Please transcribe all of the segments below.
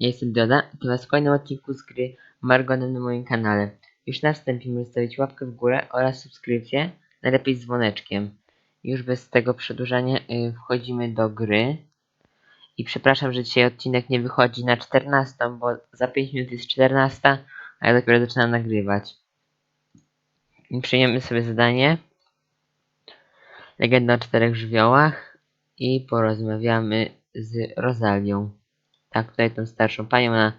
Ja jestem Doda i to was w kolejnym odcinku z gry Margonem na moim kanale. Już na wstępie możecie zostawić łapkę w górę oraz subskrypcję, najlepiej z dzwoneczkiem. Już bez tego przedłużania y, wchodzimy do gry. I przepraszam, że dzisiaj odcinek nie wychodzi na 14, bo za 5 minut jest 14, a ja dopiero zaczynam nagrywać. I przyjmiemy sobie zadanie. Legenda o czterech żywiołach i porozmawiamy z Rozalią. Tak, tutaj tą starszą panią, ona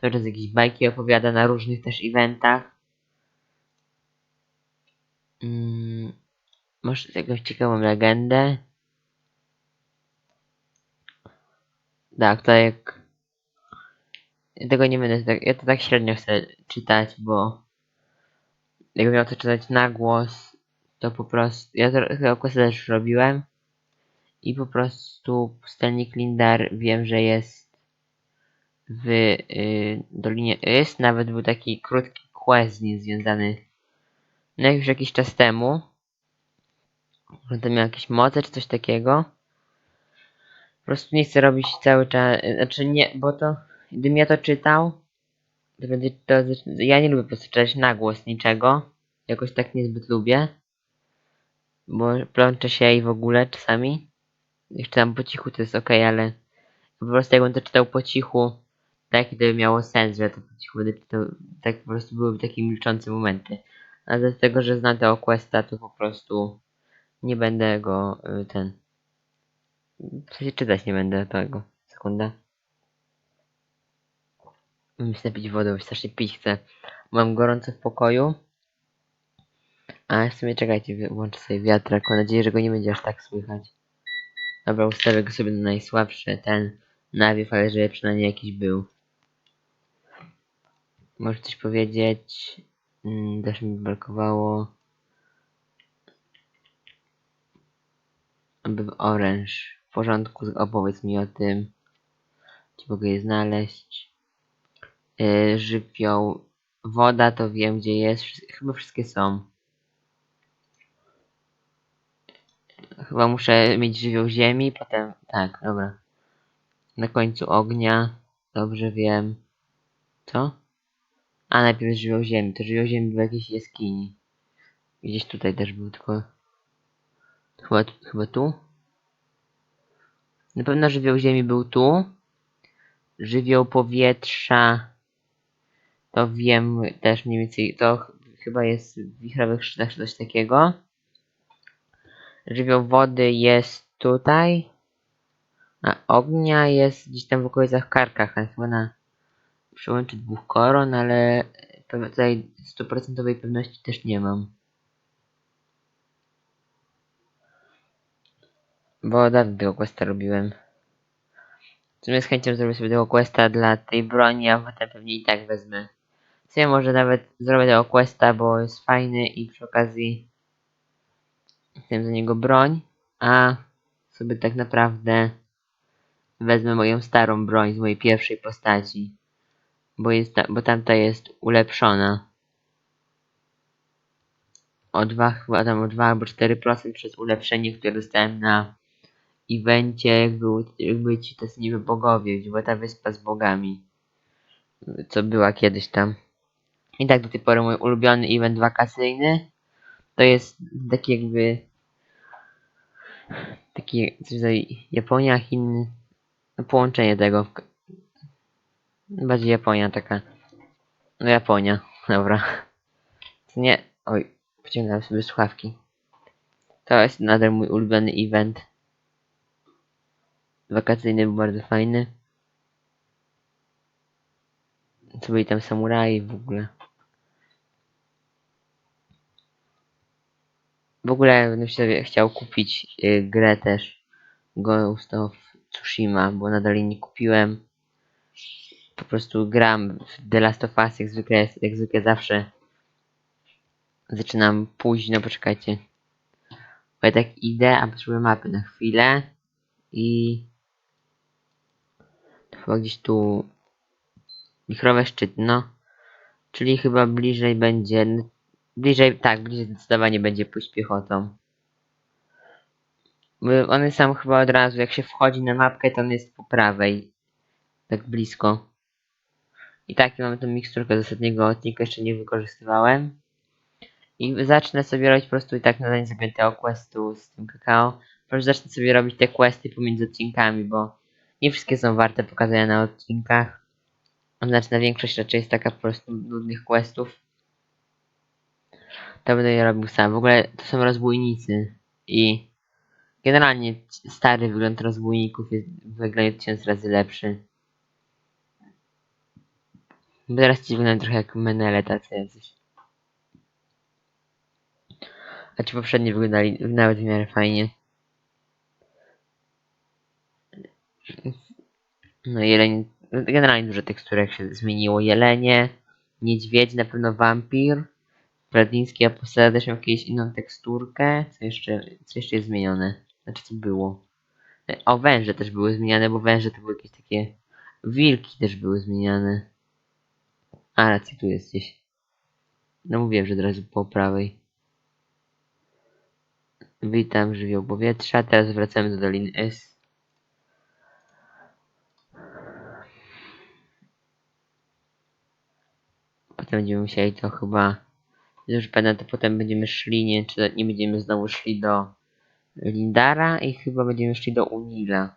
cały czas jakieś bajki opowiada na różnych też eventach. Mm, może jakąś ciekawą legendę. Tak, to jak... Ja tego nie będę, tak, ja to tak średnio chcę czytać, bo jakbym miał to czytać na głos, to po prostu, ja to chyba też robiłem i po prostu pustelnik Lindar wiem, że jest w y, Dolinie Ys, nawet był taki krótki quest z nim związany no już jakiś czas temu. Że to miał jakieś moce czy coś takiego. Po prostu nie chcę robić cały czas, znaczy nie, bo to, gdybym ja to czytał, to będzie to, ja nie lubię po prostu czytać na głos niczego. Jakoś tak niezbyt lubię. Bo plączę się i w ogóle czasami. Jak czytam po cichu to jest ok, ale po prostu jakbym to czytał po cichu, tak gdyby miało sens, że to po cichu będę tak po prostu byłyby takie milczące momenty. A z tego, że znam tego questa, to po prostu nie będę go y, ten. W sensie czytać nie będę tego. Sekunda. Muszę napić wodę, bo strasznie pić chcę. Mam gorąco w pokoju. A w sumie czekajcie, włączę sobie wiatrak. Mam nadzieję, że go nie będzie aż tak słychać. Dobra, ustawię go sobie na najsłabszy, ten nawiew, ale żeby przynajmniej jakiś był. Może coś powiedzieć? Mm, też mi brakowało. Aby orange. W porządku, opowiedz mi o tym. Gdzie mogę je znaleźć? Yy, żywioł. Woda to wiem gdzie jest. Chyba wszystkie są. Chyba muszę mieć żywioł ziemi, potem... Tak, dobra. Na końcu ognia. Dobrze wiem. Co? A najpierw żywioł ziemi. To żywioł ziemi był jakiejś jaskini. Gdzieś tutaj też był, tylko... Chyba, tu- chyba tu? Na pewno żywioł ziemi był tu. Żywioł powietrza... To wiem też mniej więcej. To ch chyba jest w wichrowych szczytach czy coś takiego. Żywioł wody jest tutaj. A ognia jest gdzieś tam w okolicach Karkach, ale chyba na przełęczy dwóch koron, ale tutaj stuprocentowej pewności też nie mam. Bo dawno tego questa robiłem. W sumie z chęcią zrobię sobie tego questa dla tej broni, a potem pewnie i tak wezmę. W sumie może nawet zrobię tego questa, bo jest fajny i przy okazji chcę za niego broń, a sobie tak naprawdę wezmę moją starą broń z mojej pierwszej postaci. Bo, jest bo tamta jest ulepszona. O 2, chyba tam o 2 albo 4% przez ulepszenie, które dostałem na evencie, jak, był, ci tacy niby bogowie, gdzie była ta wyspa z bogami. Co była kiedyś tam. I tak do tej pory mój ulubiony event wakacyjny to jest taki jakby taki coś Japonia, Chiny, no połączenie tego. Bardziej Japonia taka. No Japonia, dobra. Nie, oj, pociągnąłem sobie słuchawki. To jest nadal mój ulubiony event. Wakacyjny był bardzo fajny. Co byli tam samuraje w ogóle. W ogóle będę sobie chciał kupić y, grę też Ghost of Tsushima, bo nadal jej nie kupiłem. Po prostu gram w The Last of Us jak zwykle, jak zwykle zawsze. Zaczynam późno, poczekajcie. Bo ja tak idę, a potrzebuję mapy na chwilę. I... Chyba gdzieś tu... Wichrowe szczytno. Czyli chyba bliżej będzie... Bliżej, tak, bliżej zdecydowanie będzie pójść piechotą. Bo on jest sam chyba od razu, jak się wchodzi na mapkę, to on jest po prawej. Tak blisko. I tak, mamy tą miksturkę z ostatniego odcinka, jeszcze nie wykorzystywałem. I zacznę sobie robić po prostu i tak na zasadzie sobie tego questu z tym kakao. Po prostu zacznę sobie robić te questy pomiędzy odcinkami, bo nie wszystkie są warte pokazania na odcinkach. Znaczna większość raczej jest taka po prostu nudnych questów. To będę je robił sam. W ogóle to są rozbójnicy. I generalnie stary wygląd rozbójników jest wygląda tysiąc razy lepszy. Teraz ci wyglądają trochę jak menele tacy jacyś. A ci poprzedni wyglądali nawet w miarę fajnie. No jeleń, generalnie dużo teksturek się zmieniło. Jelenie, niedźwiedź, na pewno wampir. Bradiński Apostola też miał jakąś inną teksturkę. Co jeszcze, co jeszcze jest zmienione? Znaczy co było? O, węże też były zmieniane, bo węże to były jakieś takie... Wilki też były zmieniane. A, racja, tu jesteś. No mówiłem, że od razu po prawej. Witam, żywioł powietrza. Teraz wracamy do Doliny S. Potem będziemy musieli to chyba... Już pamiętam, to potem będziemy szli, nie, czy nie będziemy znowu szli do Lindara i chyba będziemy szli do Unila.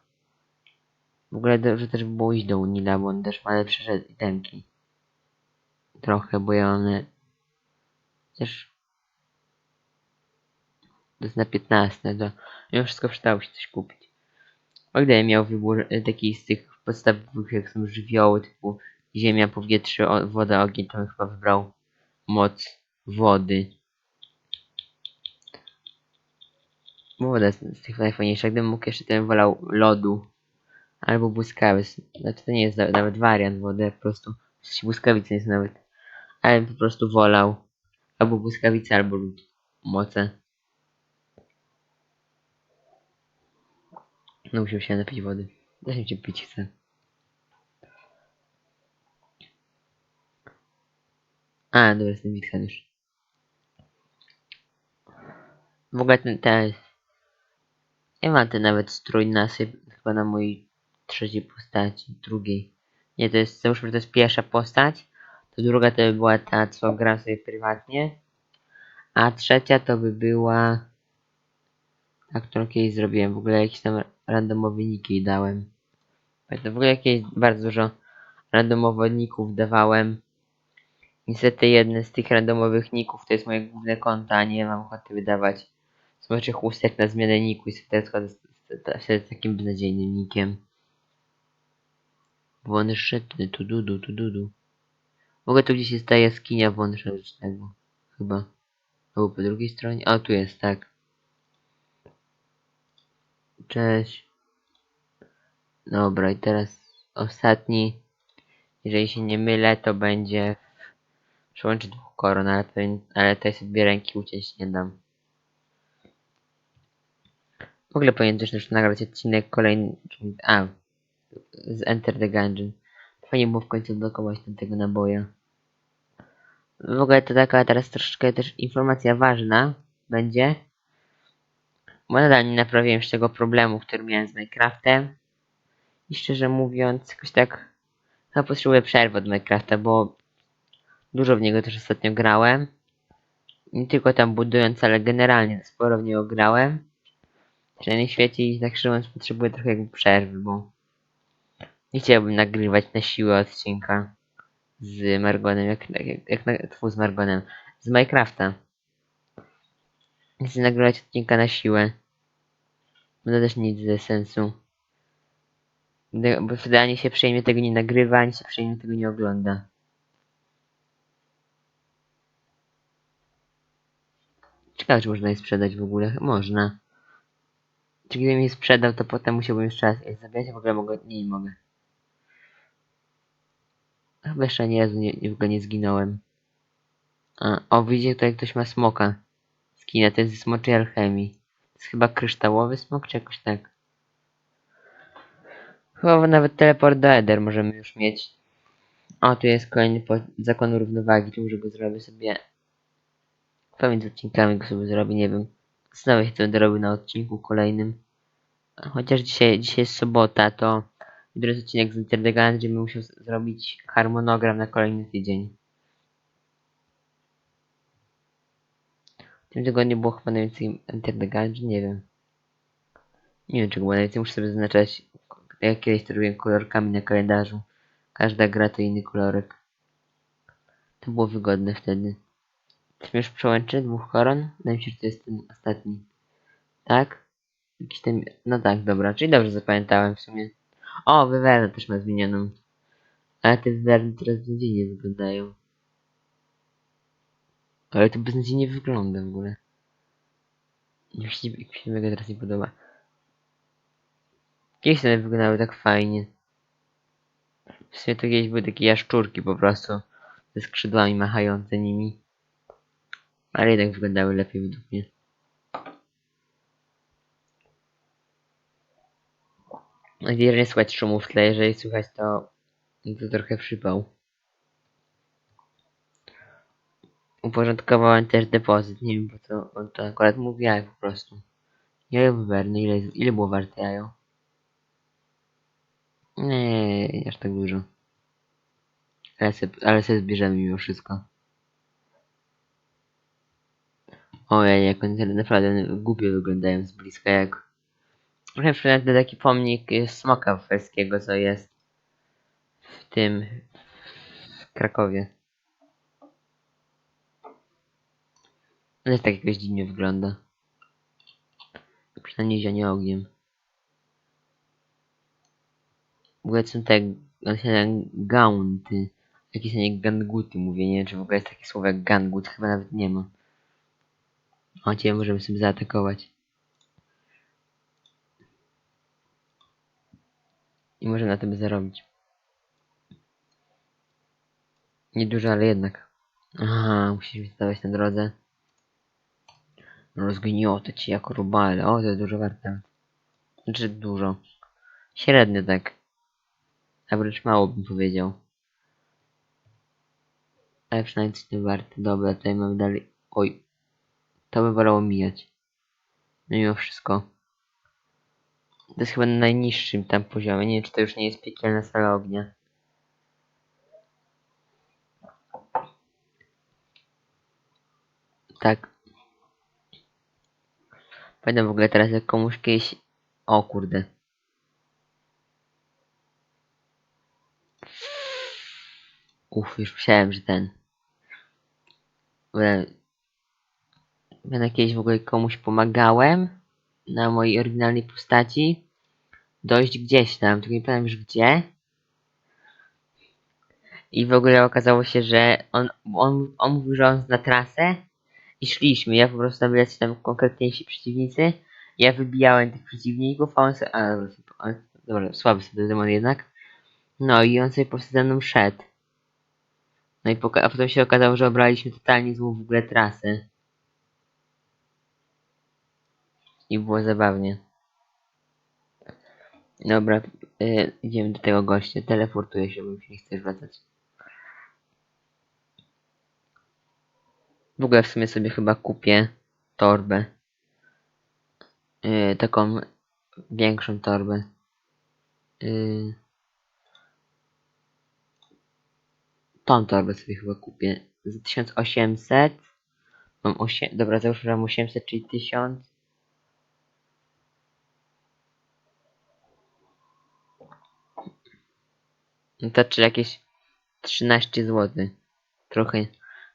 W ogóle dobrze też by było iść do Unila, bo on też ma lepsze itemki. Trochę, bo ja one... Też... To jest na 15, to mimo wszystko przydało się coś kupić. O gdybym miał wybór e, taki z tych podstawowych, jak są żywioły, typu ziemia, powietrze, woda, ogień, to chyba wybrał moc wody. Bo woda jest z tych najfajniejszych. Gdybym mógł jeszcze, to bym wolał lodu. Albo błyskawic. Znaczy to nie jest na- nawet wariant wody, po prostu błyskawice jest nawet. Ale po prostu wolał albo błyskawice, albo lód. Moce. No musiał się napić wody. Zresztą cię pić chcę. A, dobra, jestem Witchen już. W ogóle ten, ten... Ja mam ten nawet strój nasyp chyba na mojej trzeciej postaci, drugiej. Nie, to jest, załóżmy, to jest pierwsza postać, druga to by była ta, co gram sobie prywatnie, a trzecia to by była ta, którą kiedyś zrobiłem, w ogóle jakiś tam randomowy nick jej dałem. Pamiętam, w ogóle jakieś bardzo dużo randomowych nicków dawałem. Niestety jeden z tych randomowych ników to jest moje główne konto, a nie mam ochoty wydawać smoczych chustek na zmianę niku i sobie teraz z, z, takim beznadziejnym nikiem. Wąszczytny, tu dudu, tu dudu. W ogóle tu gdzieś jest ta jaskinia wąszczego. Chyba. Albo po drugiej stronie. A tu jest, tak. Cześć. Dobra, i teraz ostatni. Jeżeli się nie mylę, to będzie przełączy dwóch koron, ale, pewnie, ale tutaj sobie ręki uciąć nie dam. W ogóle powinien też już nagrać odcinek kolejny. A, z Enter the Gungeon. Fajnie było w końcu odblokować ten tego naboja. W ogóle to taka teraz troszeczkę też informacja ważna będzie. Bo nadal nie naprawiłem już tego problemu, który miałem z Minecraftem. I szczerze mówiąc, jakoś tak chyba potrzebuję przerwy od Minecrafta, bo dużo w niego też ostatnio grałem. Nie tylko tam budując, ale generalnie sporo w niego grałem. W innym świecie i tak szczerze mówiąc potrzebuję trochę jakby przerwy, bo nie chciałbym nagrywać na siłę odcinka z Margonem, jak, jak, jak z Margonem, z Minecrafta. Chcę nagrywać odcinka na siłę. Bo to też nic ze sensu. Bo wtedy ani się przyjemnie tego nie nagrywa, ani się przyjemnie tego nie ogląda. Ciekawe, czy można je sprzedać w ogóle. Można. Czy gdybym je sprzedał, to potem musiałbym jeszcze raz je zabierać, a w ogóle mogę... Nie, nie mogę. Chyba jeszcze nie nie, nie, zginąłem. A, o, widzicie, tutaj ktoś ma smoka. Skina, to jest ze smoczej alchemii. To jest chyba kryształowy smok, czy jakoś tak. Chyba nawet teleport do Eder możemy już mieć. O, tu jest kolejny zakon równowagi, tu może go zrobię sobie. Pomiędzy odcinkami go sobie zrobię, nie wiem. Znowu się to będę robił na odcinku kolejnym. Chociaż dzisiaj, dzisiaj jest sobota, to Jutro jest odcinek z Interdegan, gdzie bym musiał zrobić harmonogram na kolejny tydzień. W tym tygodniu było chyba najwięcej Interdegan, czy nie wiem. Nie wiem czego było najwięcej, muszę sobie zaznaczać. Jak kiedyś to robiłem kolorkami na kalendarzu. Każda gra to inny kolorek. To było wygodne wtedy. Czy już przełączy dwóch koron? Wydaje mi się, że to jest ten ostatni. Tak? Jakiś ten... No tak, dobra. Czyli dobrze zapamiętałem w sumie. O, Wywerna też ma zmienioną. Ale te Wywerny teraz beznadziejnie wyglądają. Ale to beznadziejnie wygląda w ogóle. Się, mi się mega teraz nie podoba. Kiedyś one wyglądały tak fajnie. W sumie to kiedyś były takie jaszczurki po prostu. Ze skrzydłami machające nimi. Ale jednak wyglądały lepiej według mnie. Mam nadzieję, że nie słychać szumów w tle. Jeżeli słychać, to, to trochę przypał. Uporządkowałem też depozyt. Nie wiem po co on to akurat mówi jajo po prostu. Jajo wybrane. Ile, ile było warte jajo? Nie, nie aż tak dużo. Ale se, ale se zbierzemy mimo wszystko. Ojej, jak one naprawdę głupio wyglądają z bliska, jak... Przyznać, to taki pomnik y, smoka felskiego, co jest w tym... w Krakowie. Też tak jakoś dziwnie wygląda. Przynajmniej zionie ogniem. W ogóle są te... Gaunty. Jakieś nie ganguty mówię, nie wiem czy w ogóle jest takie słowo jak gangut, chyba nawet nie ma. Ciebie możemy sobie zaatakować. I możemy na tym zarobić. Niedużo, ale jednak. Aha, musisz mi stawać na drodze. Rozgniotę ci jako rubale. O, to jest dużo warte. Znaczy dużo. Średnio tak. A wręcz mało bym powiedział. Ale przynajmniej coś nie warte. Dobra, tutaj mamy dalej. Oj. To by wolało mijać. No mimo wszystko. To jest chyba na najniższym tam poziomie. Nie wiem, czy to już nie jest piekielna sala ognia. Tak. Pamiętam w ogóle teraz jak komuś kiedyś... O kurde. Uff, już myślałem, że ten... Ja kiedyś w ogóle komuś pomagałem na mojej oryginalnej postaci dojść gdzieś tam, tylko nie pamiętam już gdzie. I w ogóle okazało się, że on, on, on mówił, że on zna trasę i szliśmy. Ja po prostu tam leci tam konkretniejsi przeciwnicy. Ja wybijałem tych przeciwników, a on sobie... A, dobra, dobra słaby sobie demon jednak. No i on sobie po prostu ze mną szedł. No i a potem się okazało, że obraliśmy totalnie złą w ogóle trasę. I było zabawnie. Dobra, y, idziemy do tego gościa. Teleportuję się, bo się nie chce wracać. W ogóle w sumie sobie chyba kupię torbę. Y, taką większą torbę. Y, tą torbę sobie chyba kupię. Za 1800. Mam 8. Dobra, załóżmy, że mam 800, czyli 1000. No to czy jakieś 13 zł. Trochę.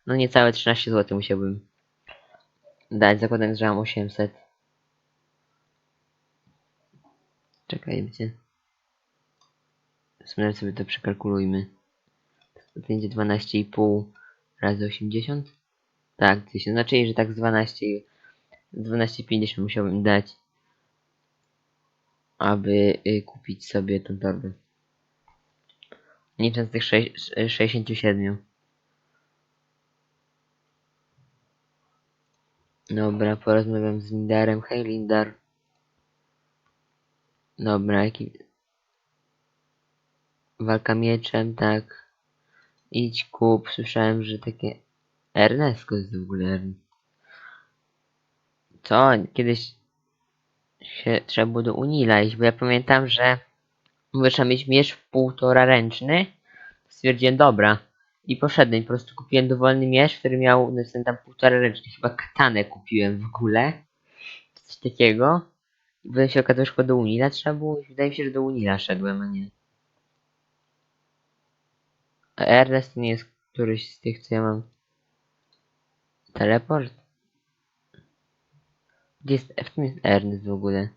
No niecałe 13 zł musiałbym dać, zakładając, że mam 800. Czekaj, gdzie? W sumie sobie to przekalkulujmy. To będzie 12,5 razy 80? Tak, 1000. Znaczy, że tak z 12, 12,50 musiałbym dać, aby y, kupić sobie tą torbę. Nie licząc tych sześć- 67. Dobra, porozmawiam z Lindarem. Hej Lindar. Dobra, jaki... Walka mieczem, tak. Idź kup. Słyszałem, że takie... Ernest jest w ogóle. Co? Kiedyś się trzeba było do Unila iść, bo ja pamiętam, że Mówię, trzeba mieć miecz w półtora ręczny. Stwierdziłem, dobra. I poszedłem, po prostu kupiłem dowolny miecz, który miał, no jestem tam półtora ręczny. Chyba katanę kupiłem w ogóle. Coś takiego. I potem się okazało, że do Unila trzeba było. Wydaje mi się, że do Unila szedłem, a nie. A Ernest nie jest któryś z tych, co ja mam. Teleport? Gdzie jest, w czym jest Ernest w ogóle?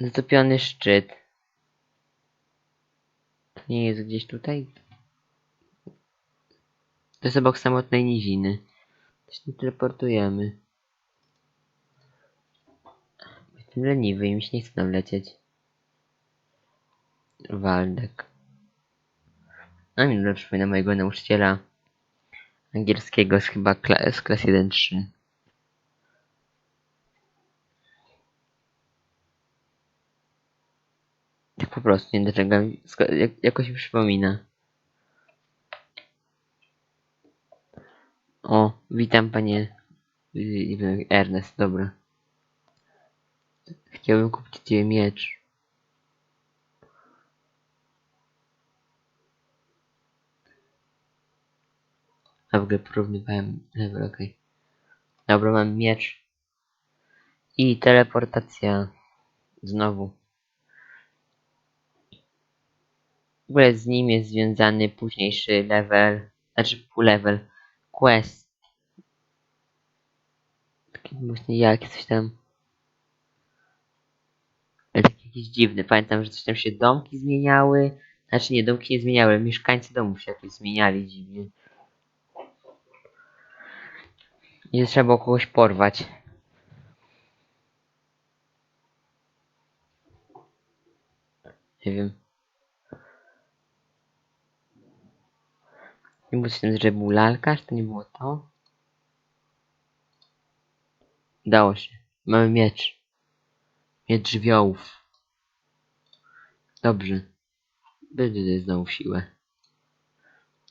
Zatopiony szczyt. To nie jest gdzieś tutaj? To jest obok samotnej niziny. To się teleportujemy. Jestem leniwy i mi się nie chce tam lecieć. Waldek. A mi dobrze przypomina mojego nauczyciela angielskiego z chyba kla z klas 1-3. Po prostu, nie sko- jak, jakoś mi przypomina. O, witam panie y, Ernest, dobra. Chciałbym kupić ciebie miecz. A w ogóle porównywałem level, okej. Dobra, mam miecz. I teleportacja. Znowu. W ogóle z nim jest związany późniejszy level, znaczy pół level, quest. Taki właśnie jak coś tam. Ale taki jakiś dziwny. Pamiętam, że coś tam się domki zmieniały. Znaczy nie, domki nie zmieniały, mieszkańcy domów się jakoś zmieniali dziwnie. I trzeba było kogoś porwać. Nie wiem. Nie było tam, że był lalka, czy to nie było to? Udało się. Mamy miecz. Miecz żywiołów. Dobrze. Będzie znowu siłę.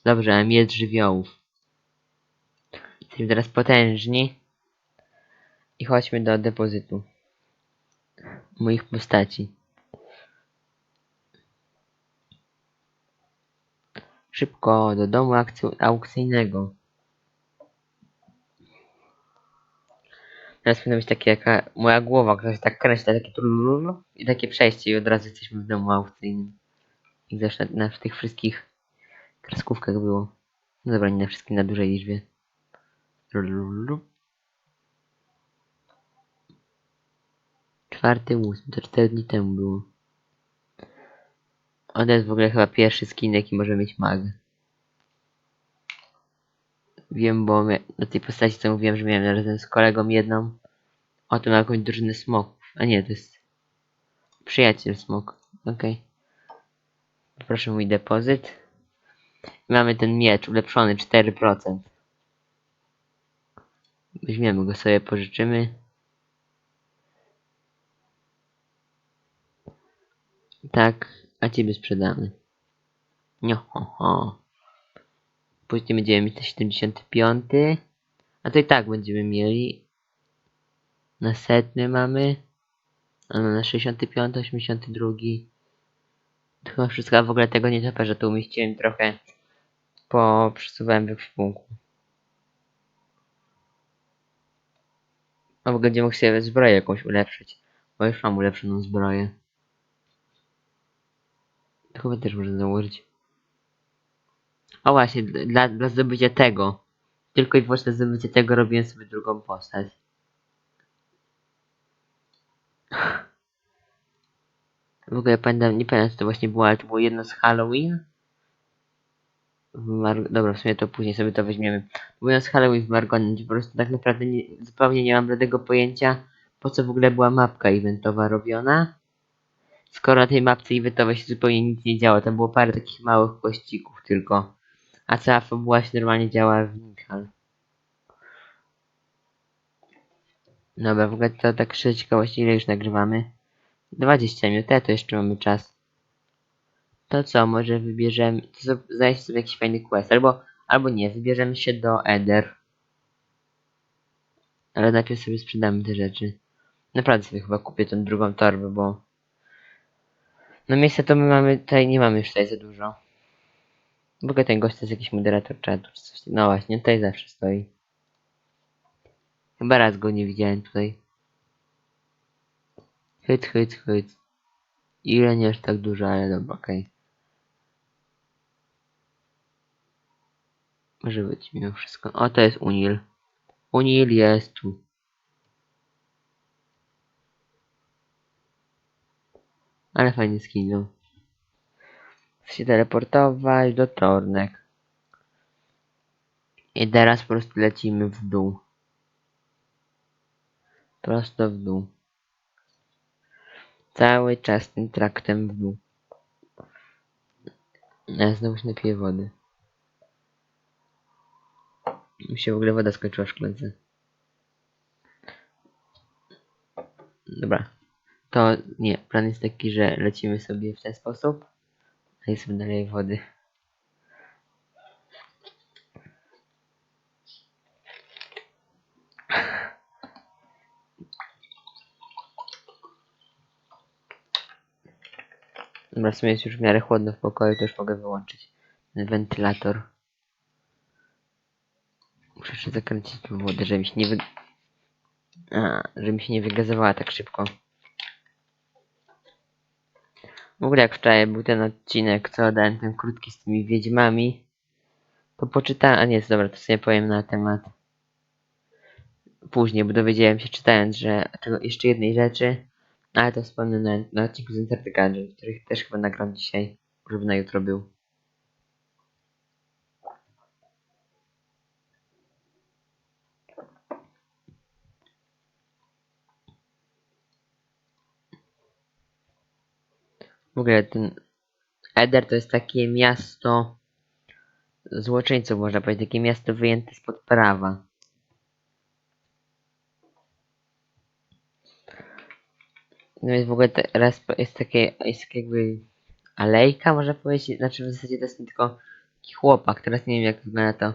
Dobrze, a miecz żywiołów. Jesteśmy teraz potężni. I chodźmy do depozytu. Moich postaci. Szybko do domu aukcyjnego. Teraz powinno być takie jaka moja głowa, która się tak kręci, takie trululu i takie przejście i od razu jesteśmy w domu aukcyjnym. Jak zawsze na, na tych wszystkich kreskówkach było. No dobra, nie na wszystkich, na dużej liczbie. Trululu. Czwarty ósmy, to cztery dni temu było. On jest w ogóle chyba pierwszy skin, jaki może mieć mag. Wiem, bo do tej postaci co mówiłem, że miałem razem z kolegą jedną. O, tu ma jakąś drużynę smoków. A nie, to jest przyjaciel smok. Okej. Poproszę mój depozyt. Mamy ten miecz ulepszony 4%. Weźmiemy go sobie, pożyczymy. Tak, a ciebie sprzedamy. Nio, ho, ho. Później będziemy mieć na 75. A to i tak będziemy mieli. Na setny mamy. A na 65, 82. To chyba wszystko, a w ogóle tego nie topę, że tu umieściłem trochę. Po przesuwałem w ekwipunku. A w ogóle będzie mógł sobie zbroję jakąś ulepszyć. Bo już mam ulepszoną zbroję. Chyba też można założyć. O właśnie, dla, dla zdobycia tego. Tylko i wyłącznie dla zdobycia tego robiłem sobie drugą postać. W ogóle pamiętam, nie pamiętam co to właśnie było, ale to było jedno z Halloween. W Mar Dobra, w sumie to później sobie to weźmiemy. Było jedno z Halloween w Margonie, po prostu tak naprawdę nie, zupełnie nie mam bladego pojęcia, po co w ogóle była mapka eventowa robiona. Skoro na tej mapce eventowej się zupełnie nic nie działo, tam było parę takich małych pościgów tylko. A cała fabuła się normalnie działa w Nihal. Dobra, w ogóle to tak szczerze ciekawości, ile już nagrywamy? 20 minut, to jeszcze mamy czas. To co, może wybierzemy, to znaleźć sobie jakiś fajny quest, albo, albo nie, wybierzemy się do Eder. Ale najpierw sobie sprzedamy te rzeczy. Naprawdę sobie chyba kupię tą drugą torbę, bo... No miejsca to my mamy, tutaj nie mamy już tutaj za dużo. W ogóle ten gość to jest jakiś moderator czatu czy coś. No właśnie, tutaj zawsze stoi. Chyba raz go nie widziałem tutaj. Hyt, hyt, hyt. Ile nie aż tak dużo, ale dobra, okej. Może być mimo wszystko. O, to jest Unil. Unil jest tu. Ale fajnie skinął. Chcę się teleportować do Tornek. I teraz po prostu lecimy w dół. Prosto w dół. Cały czas tym traktem w dół. Ja znowu się napiję wody. Mi się w ogóle woda skończyła w szklance. Dobra. To nie, plan jest taki, że lecimy sobie w ten sposób. A jest dalej wody. Dobra, w sumie jest już w miarę chłodno w pokoju, to już mogę wyłączyć wentylator. Muszę jeszcze zakręcić tu wodę, żeby mi się nie wy... A, żeby mi się nie wygazowała tak szybko. W ogóle jak wczoraj był ten odcinek, co dałem ten krótki z tymi wiedźmami, to poczytałem, a nie, dobra, to sobie powiem na temat później, bo dowiedziałem się czytając, że czego, jeszcze jednej rzeczy, ale to wspomnę na, na odcinku z Interty Gadget, których też chyba nagram dzisiaj, żeby na jutro był. W ogóle ten Eder to jest takie miasto złoczyńców, można powiedzieć, takie miasto wyjęte spod prawa. No jest w ogóle teraz jest takie, jest takie jakby alejka, można powiedzieć, znaczy w zasadzie to jest tylko taki chłopak, teraz nie wiem jak wygląda to,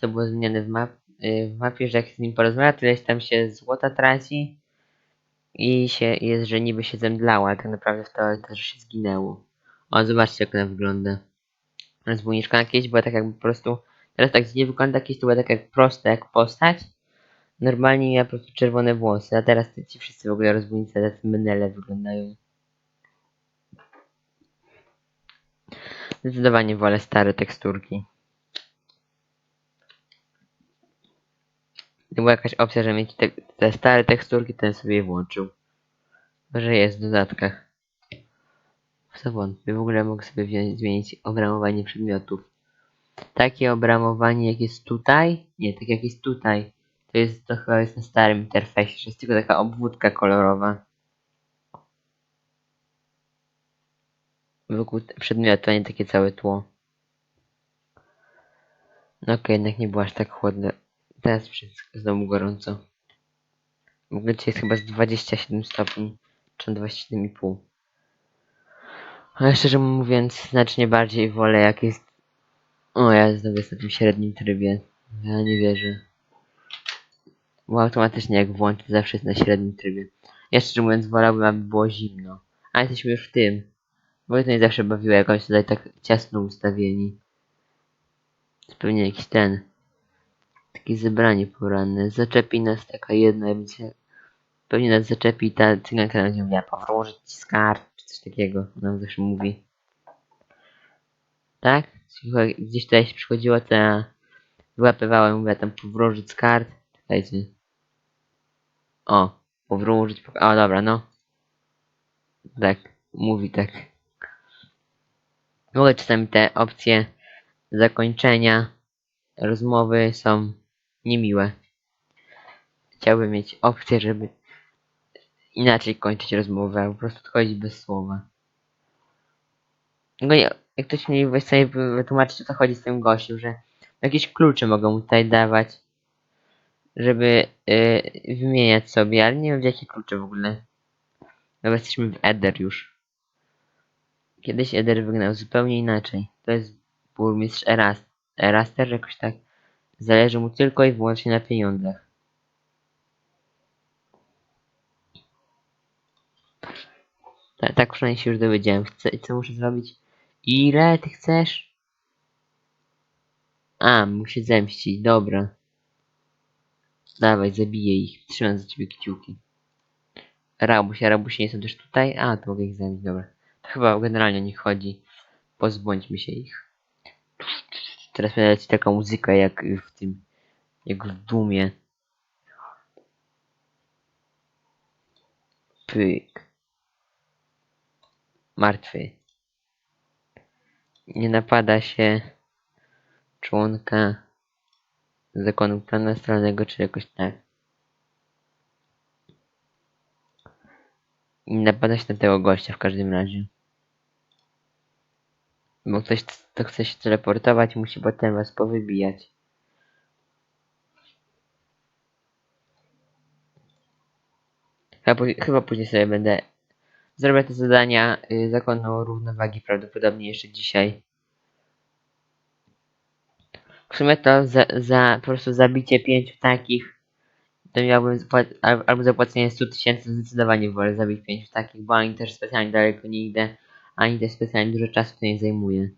to było zmienione w, map, y, w mapie, że jak z nim porozmawia, to ileś tam się złota traci i się jest, że niby się zemdlała, ale tak naprawdę w teorii też się zginęło. O, zobaczcie jak ona wygląda. Rozbójniczka kiedyś była tak jakby po prostu, teraz tak nie wygląda, kiedyś to była tak jak prosta jak postać, Normalnie miała po prostu czerwone włosy, a teraz te- ci wszyscy w ogóle rozbójnicy tacy menele wyglądają. Zdecydowanie wolę stare teksturki. Gdyby była jakaś opcja, żeby mieć te, te stare teksturki, bym sobie je włączył. Może jest w dodatkach. Co wątpię, w ogóle mogę sobie wziąć, zmienić obramowanie przedmiotów. Takie obramowanie jak jest tutaj, nie, tak jak jest tutaj, to jest to chyba jest na starym interfejsie, że jest tylko taka obwódka kolorowa. Wokół przedmiotu, a nie takie całe tło. No okej, jednak nie było aż tak chłodno. Teraz wszystko znowu gorąco. W ogóle jest chyba z 27 stopni, czy 27,5. Ale szczerze mówiąc, znacznie bardziej wolę jak jest... O, ja znowu jestem na tym średnim trybie. Ja nie wierzę. Bo automatycznie jak włączę zawsze jest na średnim trybie. Ja szczerze mówiąc wolałbym, aby było zimno. A jesteśmy już w tym. Bo to mnie zawsze bawiło, jak oni tutaj tak ciasno ustawieni. To pewnie jakiś ten. Takie zebranie poranne. Zaczepi nas taka jedna, będzie. Pewnie nas zaczepi ta cyganka będzie mówiła powróżyć ci skarb, czy coś takiego. Nam zawsze mówi. Tak? Gdzieś tutaj się przychodziło, to ja wyłapywałem, mówiła tam powróżyć kart. Czekajcie. O, powróżyć. O, dobra, no. Tak, mówi tak. Ogóle czasami te opcje zakończenia rozmowy są niemiłe. Chciałbym mieć opcję, żeby inaczej kończyć rozmowę, albo po prostu odchodzić bez słowa. No nie, jak ktoś mi sobie wy- wytłumaczyć o co chodzi z tym gościem, że jakieś klucze mogą mu tutaj dawać, żeby yy, wymieniać sobie, ale nie wiem jakie klucze w ogóle. No jesteśmy w Eder już. Kiedyś Eder wyglądał zupełnie inaczej. To jest burmistrz Erast Eraster, jakoś tak. Zależy mu tylko i wyłącznie na pieniądzach. Ta, tak przynajmniej się już dowiedziałem. Chcę, co muszę zrobić? Ile ty chcesz? A, muszę zemścić, dobra. Dawaj, zabiję ich. Trzymam za ciebie kciuki. Rabusie, rabusie nie są też tutaj? A, to mogę ich zabić, dobra. To chyba generalnie o nich chodzi. Pozbądźmy się ich. Teraz będzie leci taka muzyka jak w tym, jak w Dumie. Pyk. Martwy. Nie napada się członka zakonu planu astralnego, czy jakoś tak. Nie napada się na tego gościa w każdym razie. Bo ktoś, kto chce się teleportować, musi potem was powybijać. Chyba, chyba później sobie będę... Zrobię te zadania y, zakonu równowagi prawdopodobnie jeszcze dzisiaj. W sumie to za, za po prostu zabicie pięciu takich to miałbym zapła- al- albo zapłacenie 100 tysięcy zdecydowanie wolę zabić pięciu takich, bo ani też specjalnie daleko nie idę, ani też specjalnie dużo czasu to nie zajmuje.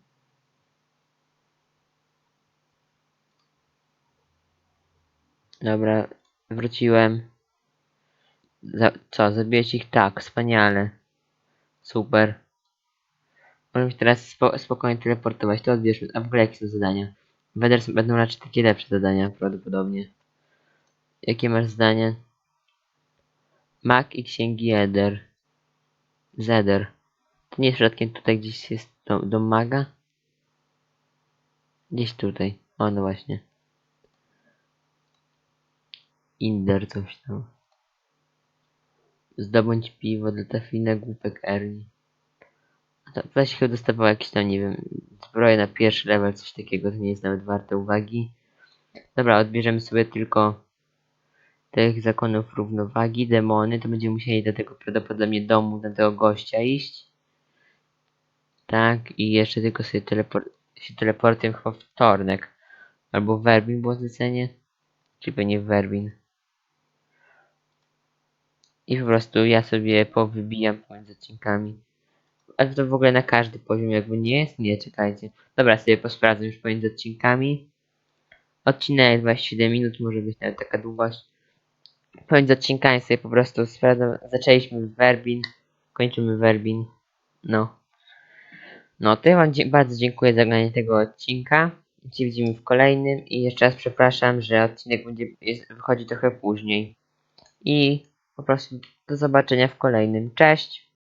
Dobra, wróciłem. Za, co, zabiłeś ich? Tak, wspaniale. Super. Możemy się teraz spo, spokojnie teleportować. To odbierz. A w ogóle jakie są zadania? Będę, będą raczej takie lepsze zadania prawdopodobnie. Jakie masz zdanie? Mak i księgi Eder. Zeder. Nie przypadkiem tutaj gdzieś jest dom, dom maga? Gdzieś tutaj. O, no właśnie. Inder coś tam. Zdobądź piwo dla Tafina głupek Erni. To weź chyba dostawał jakiś tam, nie wiem, zbroję na pierwszy level, coś takiego, to nie jest nawet warte uwagi. Dobra, odbierzemy sobie tylko tych zakonów równowagi, demony, to będziemy musieli do tego prawdopodobnie domu, do tego gościa iść. Tak, i jeszcze tylko sobie teleport się teleportem chyba w wtornek. Albo Werbin było zlecenie. Czy pewnie Werbin. I po prostu ja sobie powybijam pomiędzy odcinkami. Ale to w ogóle na każdy poziom jakby nie jest? Nie, czekajcie. Dobra, sobie posprawdzę już pomiędzy odcinkami. Odcinek 27 minut, może być nawet taka długość. Pomiędzy odcinkami sobie po prostu sprawdzam. Zaczęliśmy Werbin, kończymy Werbin. No. No, to ja wam bardzo dziękuję za oglądanie tego odcinka. Się widzimy w kolejnym i jeszcze raz przepraszam, że odcinek będzie jest, wychodzi trochę później. I po prostu do zobaczenia w kolejnym. Cześć!